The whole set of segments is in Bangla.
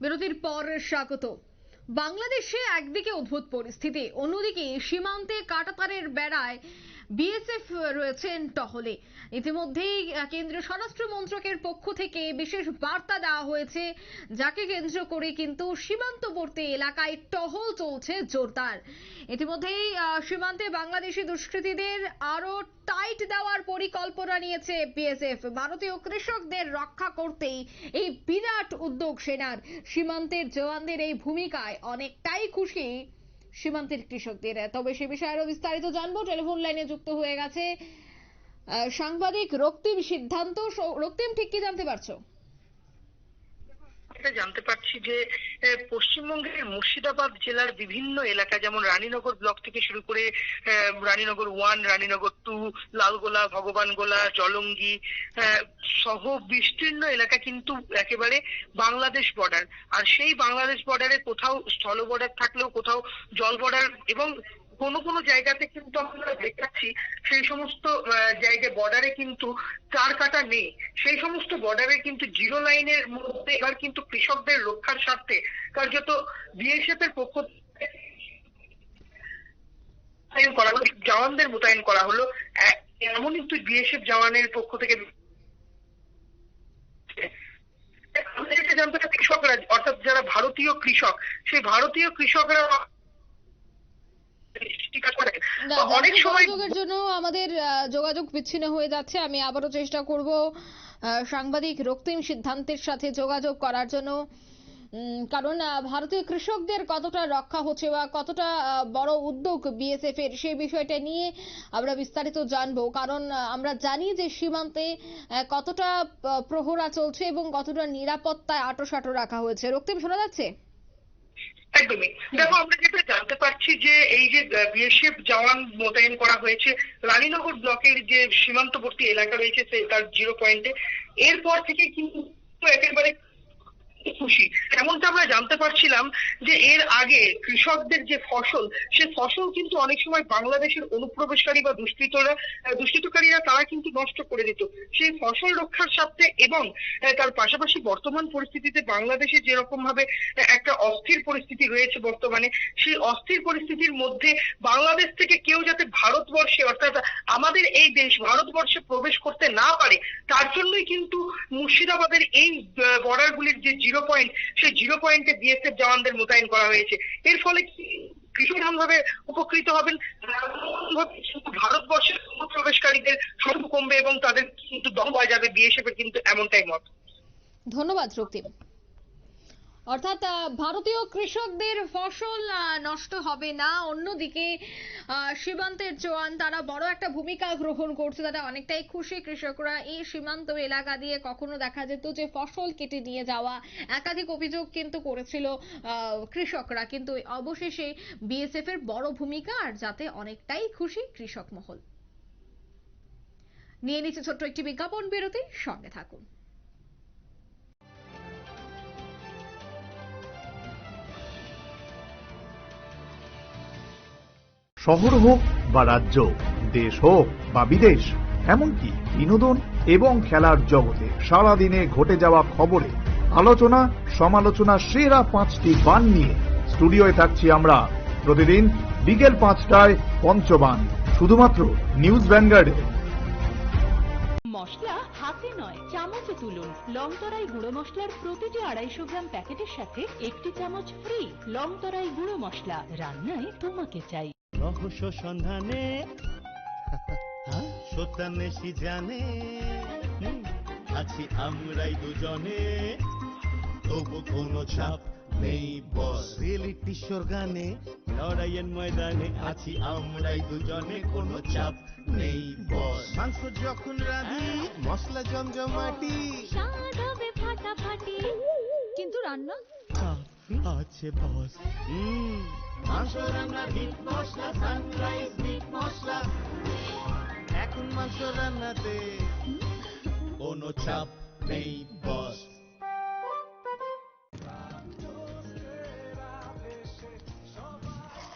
বিরতির পর স্বাগত। বাংলাদেশে একদিকে অদ্ভুত পরিস্থিতি অন্যদিকে সীমান্তে কাটাতারের বেড়ায় বিএসএফ রয়েছেন টহলে। ইতিমধ্যেই কেন্দ্রীয় স্বরাষ্ট্র মন্ত্রকের পক্ষ থেকে বিশেষ বার্তা দেওয়া হয়েছে, যাকে কেন্দ্র করে কিন্তু সীমান্তবর্তী এলাকায় টহল চলছে জোরদার। ইতিমধ্যেই সীমান্তে বাংলাদেশি দুষ্কৃতীদের আরও টাইট দেওয়ার পরিকল্পনা নিয়েছে বিএসএফ ভারতীয় কৃষকদের রক্ষা করতেই এই বিরাট উদ্যোগ সেনার। সীমান্তের জওয়ানদের এই ভূমিকায় অনেকটাই খুশি সীমান্তের কৃষকদের। তবে সে বিষয়ে আরও বিস্তারিত জানব। টেলিফোন লাইনে যুক্ত হয়ে গেছে সাংবাদিক রক্তিম সিদ্ধান্ত। রক্তিম, ঠিক কি জানতে পারছ? এটা জানতে পারছি যে পশ্চিমবঙ্গের মুর্শিদাবাদ জেলার বিভিন্ন এলাকা, যেমন রানীনগর ব্লক থেকে শুরু করে রানীনগর ওয়ান, রানীনগর টু, লালগোলা, ভগবানগোলা, জলঙ্গি সহ বিস্তীর্ণ এলাকা কিন্তু একেবারে বাংলাদেশ বর্ডার আর সেই বাংলাদেশ বর্ডারে কোথাও স্থল বর্ডার থাকলেও কোথাও জল বর্ডার এবং কোনো কোনো জায়গাতে কিন্তু আমরা দেখাচ্ছি, সেই সমস্ত জায়গায় বর্ডারে কিন্তু চার কাটা নেই। সেই সমস্ত বর্ডারে কিন্তু জিরো লাইনের মধ্যে এবার কিন্তু কৃষকদের রক্ষার স্বার্থে কার্যত বিএসএফ এর পক্ষ করা হলো, জওয়ানদের মোতায়েন করা হলো। এমন কিন্তু বিএসএফ জওয়ানের পক্ষ থেকে আমাদের যেটা জানতে কৃষকরা, অর্থাৎ যারা ভারতীয় কৃষক, সেই ভারতীয় কৃষকরা অনেক সময় যোগাযোগের জন্য আমাদের যোগাযোগ বিচ্ছিন্ন হয়ে যাচ্ছে। আমি আবারও চেষ্টা করব সাংবাদিক রক্তিম সিদ্ধান্তের সাথে যোগাযোগ করার জন্য। কারণ ভারতীয় কৃষকদের কতটা রক্ষা হচ্ছে বা কতটা বড় উদ্যোগ বিএসএফ এর সেই বিষয়টা নিয়ে আমরা বিস্তারিত জানব। কারণ আমরা জানি যে সীমান্তে কতটা প্রহরা চলছে এবং কতটা নিরাপত্তায় আটোসাটো রাখা হয়েছে। রক্তিম শোনা যাচ্ছে? একদমই। দেখো, আমরা যেটা জানতে পারছি যে এই যে বিএসএফ জওয়ান মোতায়েন করা হয়েছে, রানীনগর ব্লকের যে সীমান্তবর্তী এলাকা রয়েছে তার জিরো পয়েন্টে এরপর থেকে কিন্তু একেবারে খুশি। এমনটা আমরা জানতে পারছিলাম যে এর আগে কৃষকদের যে ফসল, সে ফসল কিন্তু অনেক সময় বাংলাদেশের অনুপ্রবেশকারী বা দুষ্কৃতরা দুষ্কৃতকারীরা তারা কিন্তু নষ্ট করে দিত। সেই ফসল রক্ষার স্বার্থে এবং তার পাশাপাশি বর্তমান পরিস্থিতিতে বাংলাদেশে যেরকম ভাবে একটা অস্থির পরিস্থিতি রয়েছে বর্তমানে, সেই অস্থির পরিস্থিতির মধ্যে বাংলাদেশ থেকে কেউ যাতে ভারতবর্ষে, অর্থাৎ আমাদের এই দেশ ভারতবর্ষে প্রবেশ করতে না পারে, তার জন্যই কিন্তু মুর্শিদাবাদের এই বর্ডারগুলির যে জিরো পয়েন্ট সেই জিরো পয়েন্টে বিএসএফ জওয়ানদের মোতায়েন করা হয়েছে। এর ফলে কি ভীষণ ভাবে উপকৃত হবেন? ভারতবর্ষের প্রবেশকারীদের সংখ্যা কমবে এবং তাদের কিন্তু দম পাওয়া যাবে। বিএসএফ এর কিন্তু এমনটাই মত। ধন্যবাদ, রক্তিম। অর্থাৎ ভারতীয় কৃষকদের ফসল নষ্ট হবে না। অন্যদিকে সীমান্তের জওয়ান তারা বড় একটা ভূমিকা গ্রহণ করছে। তারা অনেকটাই খুশি কৃষকরা। এই সীমান্ত এলাকা দিয়ে কখনো দেখা যেত যে, ফসল কেটে নিয়ে যাওয়া একাধিক অভিযোগ কিন্তু করেছিল কৃষকরা। কিন্তু অবশেষে বিএসএফ এর বড় ভূমিকা, আর যাতে অনেকটাই খুশি কৃষক মহল। নিয়ে নিচ্ছে ছোট্ট একটি বিজ্ঞাপন বিরতি সঙ্গে থাকুন। শহর হোক বা রাজ্য, দেশ হোক বা বিদেশ, এমনকি বিনোদন এবং খেলার জগতে সারাদিনে ঘটে যাওয়া খবরে, আলোচনা, সমালোচনা সেরা পাঁচটি বান নিয়ে স্টুডিওয়ে থাকছি আমরা। প্রতিদিন বিকেল পাঁচটায় পঞ্চবান, শুধুমাত্র নিউজ ভ্যানগার্ডে। মশলা হাতে নয়, চামচে তুলুন। লংতরাই গুঁড়ো মশলার প্রতিটি আড়াইশো গ্রাম প্যাকেটের সাথে একটি চামচ ফ্রি লংতরাই গুঁড়ো মশলা। রান্নায় তোমাকে চাই। রহস্য সন্ধানে সত্যান্বেষী জানে আছি আমরাই দুজনে। তবু কোনো চাপ নেই বস রিয়েলিটি শোর গানে লড়াইয়ের ময়দানে আছি আমরাই দুজনে। কোনো চাপ নেই বস মাংস যখন রাধি মশলা জমজমাটি। ফাটাফাটি। কিন্তু রান্না আছে বস মশলা সানরাইজ মশলা। এখন মাংস রান্নাতে কোনো চাপ নেই বস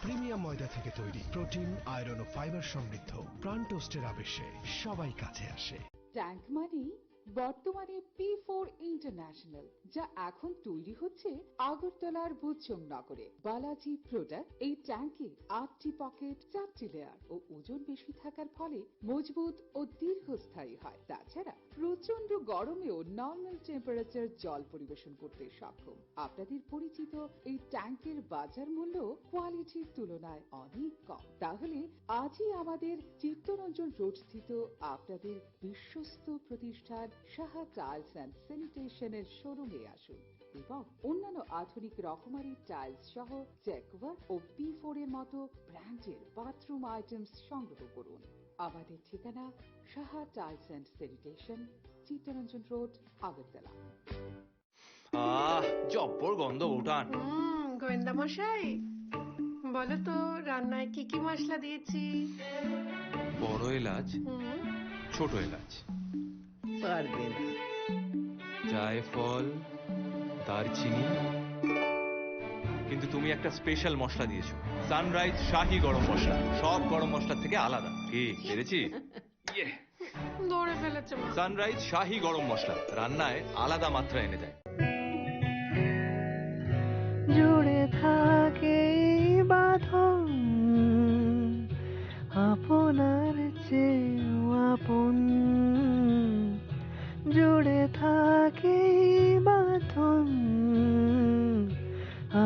প্রিমিয়াম ময়দা থেকে তৈরি প্রোটিন আয়রন ও ফাইবার সমৃদ্ধ। প্রাণ টোস্টের আবেশে সবাই কাছে আসে। ট্যাঙ্ক মানেই বর্তমানে পি ফোর ইন্টারন্যাশনাল যা এখন তৈরি হচ্ছে আগরতলার বুচ্চম নগরে। বালাজি প্রোডাক্ট এই ট্যাঙ্কে আটটি পকেট চারটি লেয়ার ও ওজন বেশি থাকার ফলে মজবুত ও দীর্ঘস্থায়ী হয়। তাছাড়া প্রচণ্ড গরমেও নর্মাল টেম্পারেচার জল পরিবেশন করতে সক্ষম। আপনাদের পরিচিত এই ট্যাঙ্কের বাজার মূল্য কোয়ালিটির তুলনায় অনেক কম। তাহলে আজই আমাদের চিত্তরঞ্জন রোড স্থিত আপনাদের বিশ্বস্ত প্রতিষ্ঠান সাহা টাইলস অ্যান্ড স্যানিটেশনের শোরুমে আসুন এবং অন্যান্য আধুনিক রকমারি টাইলস সহ জ্যাকওয়ার ও পি ফোর এর মতো ব্র্যান্ডের বাথরুম আইটেমস সংগ্রহ করুন। আমাদের ঠিকানা Saha tiles and sanitation Chittaranjan road Agartala. আহ জব্বর গন্ধ উঠান। গোয়েন্দা মশাই বলো তো রান্নায় কি কি মশলা দিয়েছি? বড় এলাচ হুম। ছোট এলাচ। পারবে না। জায়ফল দারচিনি। কিন্তু তুমি একটা স্পেশাল মশলা দিয়েছ। সানরাইজ শাহি গরম মশলা। সব গরম মশলার থেকে আলাদা। কি পেরেছি? ইয়ে। ফেলেছে সানরাইজ শাহি গরম মশলা। রান্নায় আলাদা মাত্রা এনে দেয়। জুড়ে থাকে বাঁধন। আপনার চেয়েও আপন। জুড়ে থাকে বাঁধন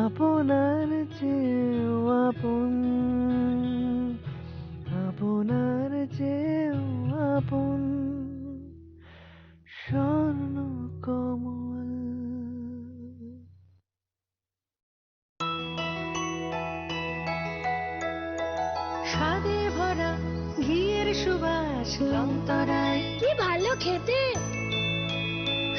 আপনার চেয়েও আপন। আপনার চেয়েও আপন। স্বর্ণ কমল। স্বাদে ভরা ঘিয়ের সুবাস লঙ্তরায় কি ভালো খেতে।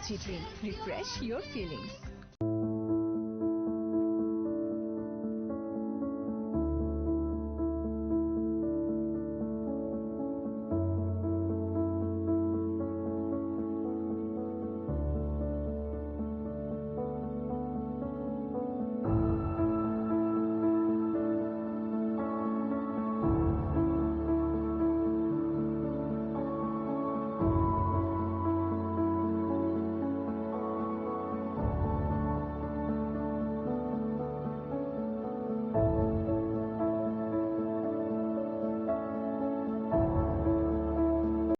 Lychee Drink. Refresh your feelings.